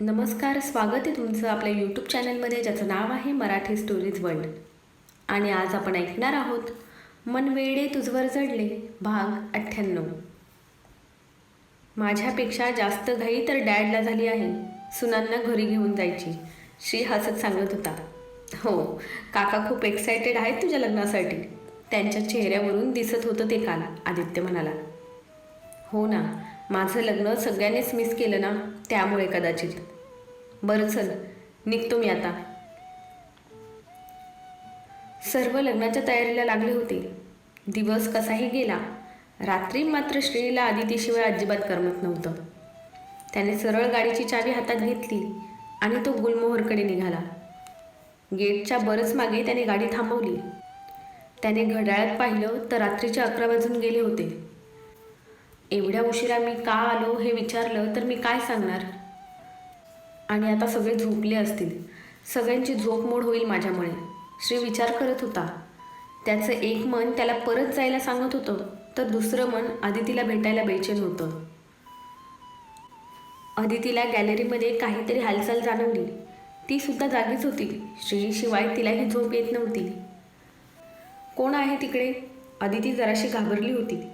नमस्कार स्वागत आहे तुमचं आपल्या यूट्यूब चॅनलमध्ये ज्याचं नाव आहे मराठी स्टोरीज वर्ल्ड आणि आज आपण ऐकणार आहोत मन वेडे तुझवर जडले भाग अठ्ठ्याण्णव. माझ्यापेक्षा जास्त घाई तर डॅडला झाली आहे सुनांना घरी घेऊन जायची श्री हसत सांगत होता. हो काका खूप एक्सायटेड आहेत तुझ्या लग्नासाठी. त्यांच्या चेहऱ्यावरून दिसत होतं ते काल आदित्य म्हणाला. हो ना माझं लग्न सगळ्यांनीच मिस केलं ना? त्यामुळे कदाचित. बरं चल निघतो मी आता. सर्व लग्नाच्या तयारीला लागले होते. दिवस कसाही गेला रात्री मात्र श्रेणीला आदितीशिवाय अजिबात करमत नव्हतं. त्याने सरळ गाडीची चावी हातात घेतली आणि तो गुलमोहरकडे निघाला. गेटच्या बरंच मागे त्याने गाडी थांबवली. त्याने घड्याळात पाहिलं तर रात्रीचे अकरा वाजून गेले होते. एवढ्या उशिरा मी का आलो हे विचारलं तर मी काय सांगणार? आणि आता सगळे झोपले असतील. सगळ्यांची झोप मोड होईल माझ्यामुळे. श्री विचार करत होता. त्याचं एक मन त्याला परत जायला सांगत होतं तर दुसरं मन आदितीला भेटायला बेचेन होतं. आदितीला गॅलरीमध्ये काहीतरी हालचाल जाणवली. ती सुद्धा जागीच होती. श्रीशिवाय तिलाही झोप येत नव्हती. कोण आहे तिकडे? आदिती जराशी घाबरली होती.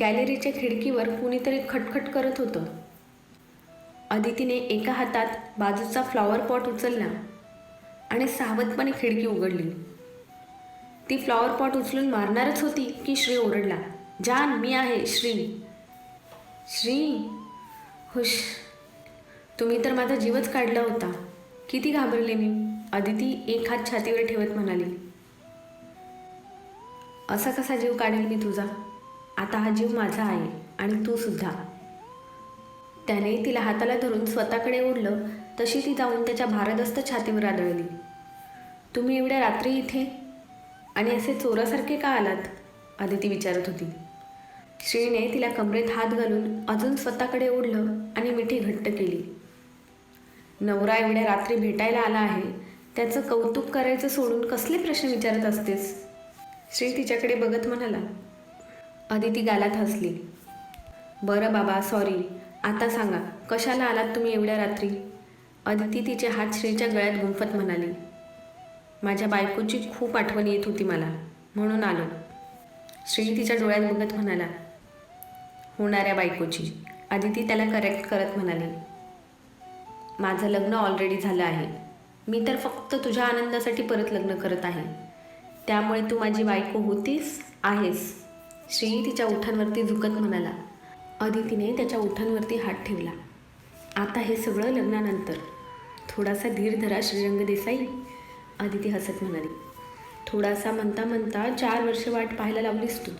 गॅलरीच्या खिडकीवर कुणीतरी खटखट करत होतं. अदितीने एका हातात बाजूचा फ्लॉवर पॉट उचलला आणि सावधपणे खिडकी उघडली. ती फ्लॉवर पॉट उचलून मारणारच होती की श्री ओरडला जान मी आहे श्री. श्री? हुश. तुम्ही तर माझा जीवच काढला होता. किती घाबरले मी अदिती एक हात छातीवर ठेवत म्हणाली. असा कसा जीव काढेल मी तुझा? आता हा जीव माझा आहे आणि तू सुद्धा. त्याने तिला हाताला धरून स्वतःकडे ओढलं तशी ती जाऊन त्याच्या भारदस्त छातीवर आदळली. तुम्ही एवढ्या रात्री इथे? आणि असे चोरासारखे का आलात? आदिती विचारत होती. श्रीने तिला कमरेत हात घालून अजून स्वतःकडे ओढलं आणि मिठी घट्ट केली. नवरा एवढ्या रात्री भेटायला आला आहे त्याचं कौतुक करायचं सोडून कसले प्रश्न विचारत असतेस? श्री तिच्याकडे बघत म्हणाला. अदिती गालात हसली. बरं बाबा सॉरी आता सांगा कशाला आलात तुम्ही एवढ्या रात्री? अदिती तिचे हात श्रीच्या गळ्यात गुंफत म्हणाली. माझ्या बायकोची खूप आठवण येत होती मला म्हणून आलो. श्री तिच्या डोळ्यात बघत म्हणाला होणाऱ्या बायकोची. अदिती त्याला करेक्ट करत म्हणाली माझं लग्न ऑलरेडी झालं आहे. मी तर फक्त तुझ्या आनंदासाठी परत लग्न करत आहे. त्यामुळे तू माझी बायको होतीस आहेस. श्री तिच्या ओठांवरती झुकत म्हणाला. अदितीने त्याच्या ओठांवरती हात ठेवला. आता हे सगळं लग्नानंतर. थोडासा धीर धरा श्रीरंग देसाई. अदिती हसत म्हणाली. थोडासा म्हणता म्हणता चार वर्ष वाट पाहायला लावलीस तू.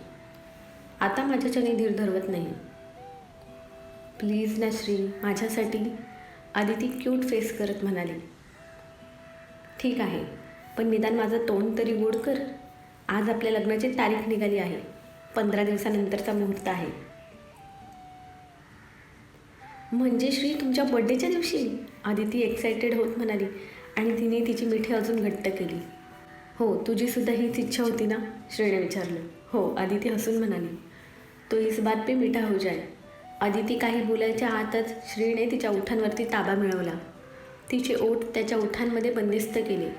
आता माझ्याच्याने धीर धरवत नाही. प्लीज ना श्री माझ्यासाठी. आदिती क्यूट फेस करत म्हणाली. ठीक आहे पण निदान माझं तोंड तरी गोड कर. आज आपल्या लग्नाची तारीख निघाली आहे. पंधरा दिवसानंतरचा मुहूर्त आहे. म्हणजे श्री तुमच्या बड्डेच्या दिवशी आदिती एक्सायटेड होत म्हणाली आणि तिने तिची मिठी अजून घट्ट केली. हो तुझीसुद्धा हीच इच्छा होती ना? श्रीने विचारलं. हो आदिती हसून म्हणाली. तो इस बात पे मिठा हो जाय. आदिती काही बोलायच्या आतच श्रीने तिच्या ओठांवरती ताबा मिळवला. तिचे ओठ त्याच्या ओठांमध्ये बंदिस्त केले.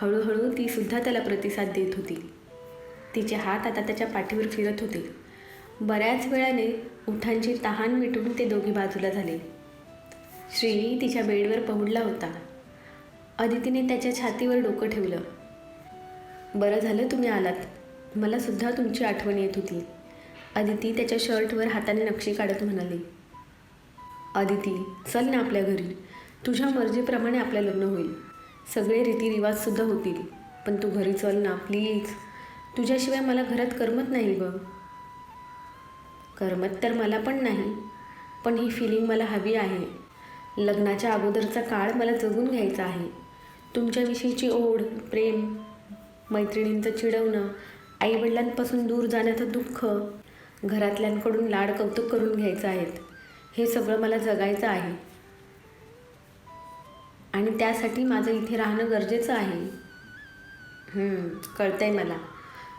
हळूहळू तीसुद्धा त्याला प्रतिसाद देत होती. तिचे हात आता त्याच्या पाठीवर फिरत होते. बऱ्याच वेळाने उठांची तहान मिटून ते दोघी बाजूला झाले. श्री तिच्या बेडवर पहुडला होता. अदितीने त्याच्या छातीवर डोकं ठेवलं. बरं झालं तुम्ही आलात. मला सुद्धा तुमची आठवण येत होती अदिती त्याच्या शर्टवर हाताने नक्षी काढत म्हणाली. अदिती चल ना आपल्या घरी. तुझ्या मर्जीप्रमाणे आपलं लग्न होईल. सगळे रीतिरिवाजसुद्धा होतील. पण तू घरी चल ना प्लीज. तुझ्याशिवाय मला घरात करमत नाही ग. करमत तर मला पण नाही पण ही फिलिंग मला हवी आहे. लग्नाच्या अगोदरचा काळ मला जगून घ्यायचा आहे. तुमच्याविषयीची ओढ प्रेम मैत्रिणींचं चिडवणं आईवडिलांपासून दूर जाण्याचं दुःख घरातल्यांकडून लाड कौतुक करून घ्यायचं आहेत हे सगळं मला जगायचं आहे. आणि त्यासाठी माझं इथे राहणं गरजेचं आहे. कळतंय मला.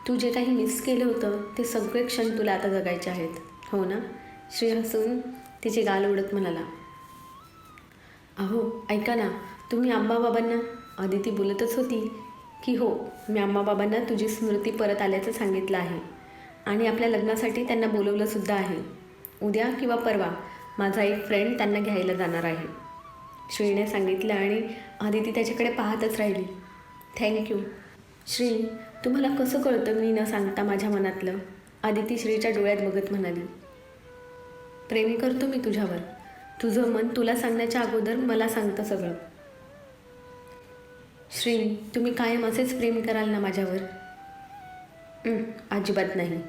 तू जे काही मिस केलं होतं ते सगळे क्षण तुला आता जगायचे आहेत. हो ना? श्री हसून तिचे गाल उडत म्हणाला. अहो ऐका ना तुम्ही आंबाबाबांना अदिती बोलतच होती की हो मी आंबाबाबांना तुझी स्मृती परत आल्याचं सांगितलं आहे. आणि आपल्या लग्नासाठी त्यांना बोलवलंसुद्धा आहे. उद्या किंवा परवा माझा एक फ्रेंड त्यांना घ्यायला जाणार आहे. श्रीने सांगितलं आणि अदिती त्याच्याकडे पाहतच राहिली. थँक्यू श्री तुम्हाला कसं कळतं मी न सांगता माझ्या मनातलं? आदिती श्रीच्या डोळ्यात बघत म्हणाली. प्रेम करतो मी तुझ्यावर. तुझं मन तुला सांगण्याच्या अगोदर मला सांगतं सगळं. श्री तुम्ही कायम असेच प्रेम कराल ना माझ्यावर? अजिबात नाही.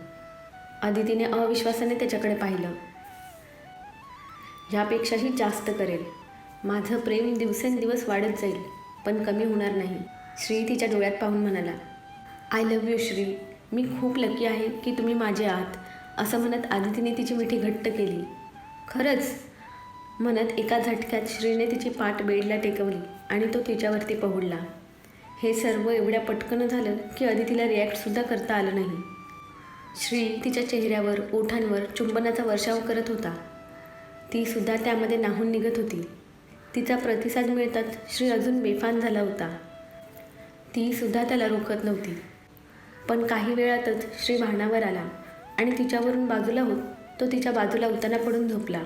आदितीने अविश्वासाने त्याच्याकडे पाहिलं. ह्यापेक्षाही जास्त करेल. माझं प्रेम दिवसेंदिवस वाढत जाईल पण कमी होणार नाही. श्री तिच्या डोळ्यात पाहून म्हणाला. आय लव्ह यू श्री मी खूप लकी आहे की तुम्ही माझे आहात असं म्हणत आदितीने तिची मिठी घट्ट केली. खरंच? म्हणत एका झटक्यात श्रीने तिची पाठ बेडला टेकवली आणि तो तिच्यावरती पहुडला. हे सर्व एवढ्या पटकन झालं की अदितीला रिॲक्टसुद्धा करता आलं नाही. श्री तिच्या चेहऱ्यावर ओठांवर चुंबनाचा वर्षाव करत होता. तीसुद्धा त्यामध्ये नाहून निघत होती. तिचा प्रतिसाद मिळताच श्री अजून बेफान झाला होता. तीसुद्धा त्याला रोखत नव्हती. पण काही वेळातच श्री भानावर आला आणि तिच्यावरून बाजूला होत तो तिच्या बाजूला उताना पडून झोपला.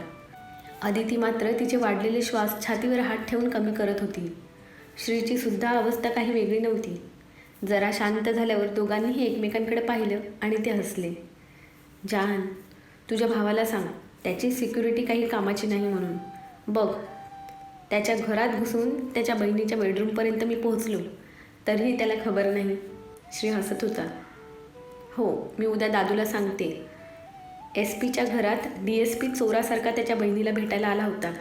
आदिती मात्र तिचे वाढलेले श्वास छातीवर हात ठेवून कमी करत होती. श्रीची सुद्धा अवस्था काही वेगळी नव्हती. जरा शांत झाल्यावर दोघांनीही एकमेकांकडे पाहिलं आणि ते हसले. जान तुझ्या भावाला सांग त्याची सिक्युरिटी काही कामाची नाही म्हणून. बघ त्याच्या घरात घुसून त्याच्या बहिणीच्या बेडरूमपर्यंत मी पोहोचलो. तरीही त्याला खबर नाही. श्री हसत होता. हो मी उद्या दादूला सांगते. एस पीच्या घरात डी एस पी चोरासारखा त्याच्या बहिणीला भेटायला आला होता.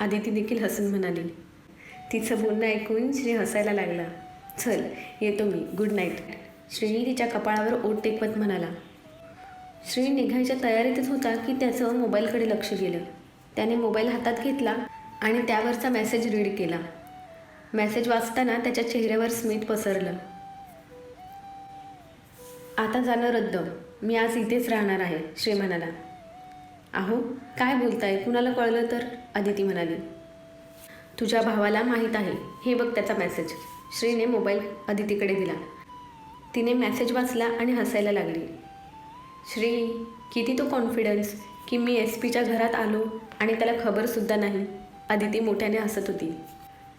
आदिती देखील हसून म्हणाली. तिचं बोलणं ऐकून श्री हसायला लागला. चल येतो मी. गुड नाईट श्री तिच्या कपाळावर ओट टेकवत म्हणाला. श्री निघायच्या तयारीतच होता की त्याचं मोबाईलकडे लक्ष गेलं. त्याने मोबाईल हातात घेतला आणि त्यावरचा मेसेज रीड केला. मेसेज वाचताना त्याच्या चेहऱ्यावर स्मित पसरलं. आता जाणं रद्द. मी आज इथेच राहणार आहे श्री म्हणाला. अहो काय बोलताय? कुणाला कळलं तर? अदिती म्हणाली. तुझ्या भावाला माहीत आहे. हे बघ त्याचा मेसेज श्रीने मोबाईल अदितीकडे दिला. तिने मेसेज वाचला आणि हसायला लागली. श्री किती तो कॉन्फिडन्स की मी एस पीच्या घरात आलो आणि त्याला खबरसुद्धा नाही. अदिती मोठ्याने हसत होती.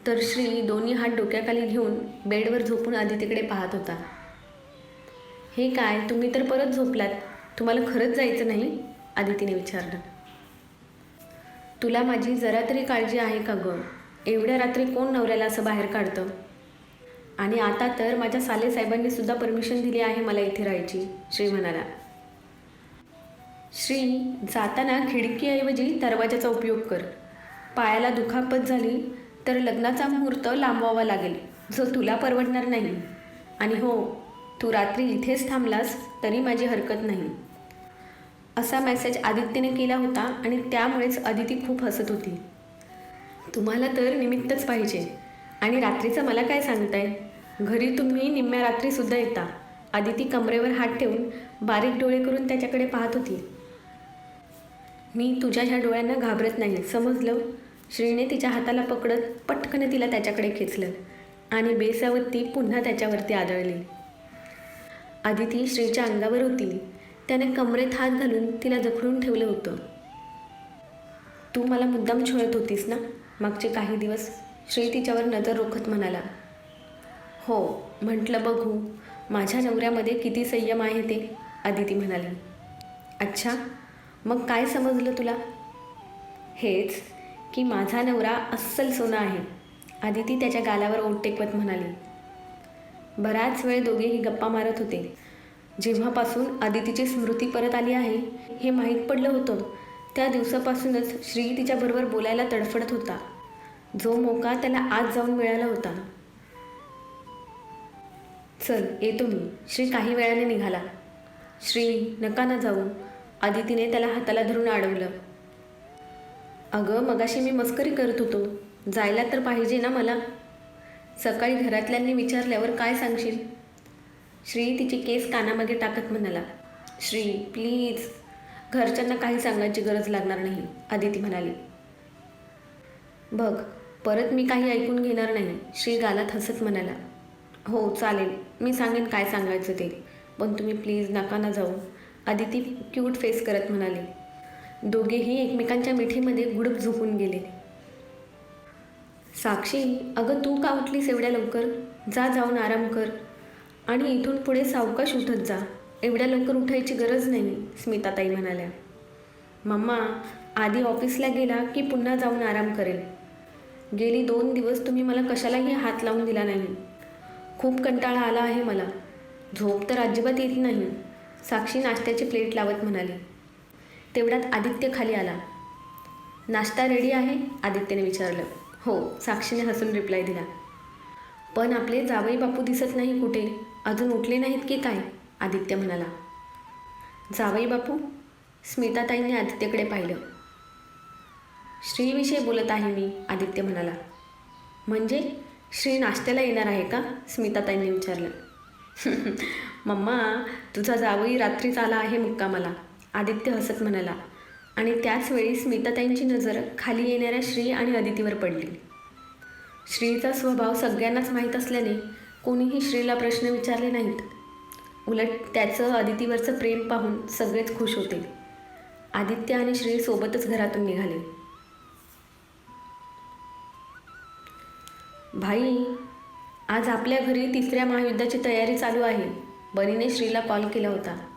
तर श्री दोन्ही हात डोक्याखाली घेऊन बेडवर झोपून अदितीकडे पाहत होता. हे काय? तुम्ही तर परत झोपलात. तुम्हाला खरंच जायचं नाही? आदितीने विचारलं. तुला माझी जरा तरी काळजी आहे का गं? एवढ्या रात्री कोण नवऱ्याला असं बाहेर काढतं? आणि आता तर माझ्या सालेसाहेबांनी सुद्धा परमिशन दिली आहे मला इथे राहायची श्री म्हणाला. श्री जाताना खिडकीऐवजी दरवाजाचा उपयोग कर. पायाला दुखापत झाली तर लग्नाचा मुहूर्त लांबवावा लागेल. जो तुला परवडणार नाही. आणि हो तू रात्री इथेच थांबलास तरी माझी हरकत नाही. असा मेसेज आदित्यने केला होता आणि त्यामुळेच आदिती खूप हसत होती. तुम्हाला तर निमित्तच पाहिजे. आणि रात्रीचं मला काय सांगताय? घरी तुम्ही निम्म्या रात्रीसुद्धा येता. आदिती कमरेवर हात ठेवून बारीक डोळे करून त्याच्याकडे पाहत होती. मी तुझ्या ह्या डोळ्यांना घाबरत नाही समजलं? श्रीने तिच्या हाताला पकडत पटकन तिला त्याच्याकडे खेचलं आणि बेसावत ती पुन्हा त्याच्यावरती आदळली. आदिती श्रीच्या अंगावर होती. त्याने कमरेत हात घालून तिला जखडून ठेवलं होतं. तू मला मुद्दाम छळत होतीस ना? मागचे काही दिवस श्री तिच्यावर नजर रोखत म्हणाला. हो म्हटलं बघू. माझ्या नवऱ्यामध्ये किती संयम आहे ते आदिती म्हणाली. अच्छा मग काय समजलं तुला? हेच की माझा नवरा अस्सल सोना आहे आदिती त्याच्या गालावर ओट टेकवत म्हणाली. बराच वेळ दोघेही गप्पा मारत होते. जेव्हापासून आदितीची स्मृती परत आली आहे हे माहीत पडलं होतं. त्या दिवसापासूनच श्री तिच्याबरोबर बोलायला तडफडत होता. जो मोका त्याला आज जाऊन मिळाला होता. चल येतो मी. श्री काही वेळाने निघाला. श्री नका ना जाऊ. आदितीने त्याला हाताला धरून अडवलं. अगं मगाशी मी मस्करी करत होतो. जायला तर पाहिजे ना मला? सकाळी घरातल्यांनी विचारल्यावर काय सांगशील? श्री तिचे केस कानामध्ये टाकत म्हणाला श्री प्लीज. घरच्यांना काही सांगण्याची गरज लागणार नाही आदिती म्हणाली. बघ परत मी काही ऐकून घेणार नाही श्री गालात हसत म्हणाला. हो चालेल. मी सांगेन काय सांगायचं ते. पण तुम्ही प्लीज नका ना जाऊ आदिती क्यूट फेस करत म्हणाले. दोघेही एकमेकांच्या मिठीमध्ये गुडप झोपून गेले. साक्षी अगं तू का उठलीस एवढ्या लवकर? जा जाऊन आराम कर. आणि इथून पुढे सावकाश उठत जा. एवढ्या लवकर उठायची गरज नाही स्मिताताई म्हणाल्या. मम्मा आधी ऑफिसला गेला की पुन्हा जाऊन आराम करेल. गेली दोन दिवस तुम्ही मला कशालाही हात लावून दिला नाही. खूप कंटाळा आला आहे मला. झोप तर अजिबात येत नाही. साक्षी नाश्त्याची प्लेट लावत म्हणाली. तेवढ्यात आदित्य खाली आला. नाश्ता रेडी आहे? आदित्यने विचारलं. हो साक्षीने हसून रिप्लाय दिला. पण आपले जावई बापू दिसत नाही कुठे? अजून उठले नाहीत की काय? आदित्य म्हणाला. जावई बापू स्मिताताईंनी आदित्यकडे पाहिलं. श्रीविषयी बोलत आहे मी आदित्य म्हणाला. म्हणजे? श्री नाश्त्याला येणार आहे का? स्मिताताईंनी विचारलं. मम्मा तुझा जावई रात्रीच आला आहे मुक्कामाला. आदित्य हसत म्हणाला. आणि त्याच वेळी स्मिताताईंची नजर खाली येणाऱ्या श्री आणि अदितीवर पडली. श्रीचा स्वभाव सगळ्यांनाच माहीत असल्याने कोणीही श्रीला प्रश्न विचारले नाहीत. उलट त्याचं अदितीवरचं प्रेम पाहून सगळेच खुश होते. आदित्य आणि श्री सोबतच घरातून निघाले. भाई आज आपल्या घरी तिसऱ्या महायुद्धाची तयारी चालू आहे. बनीने श्रीला कॉल केला होता.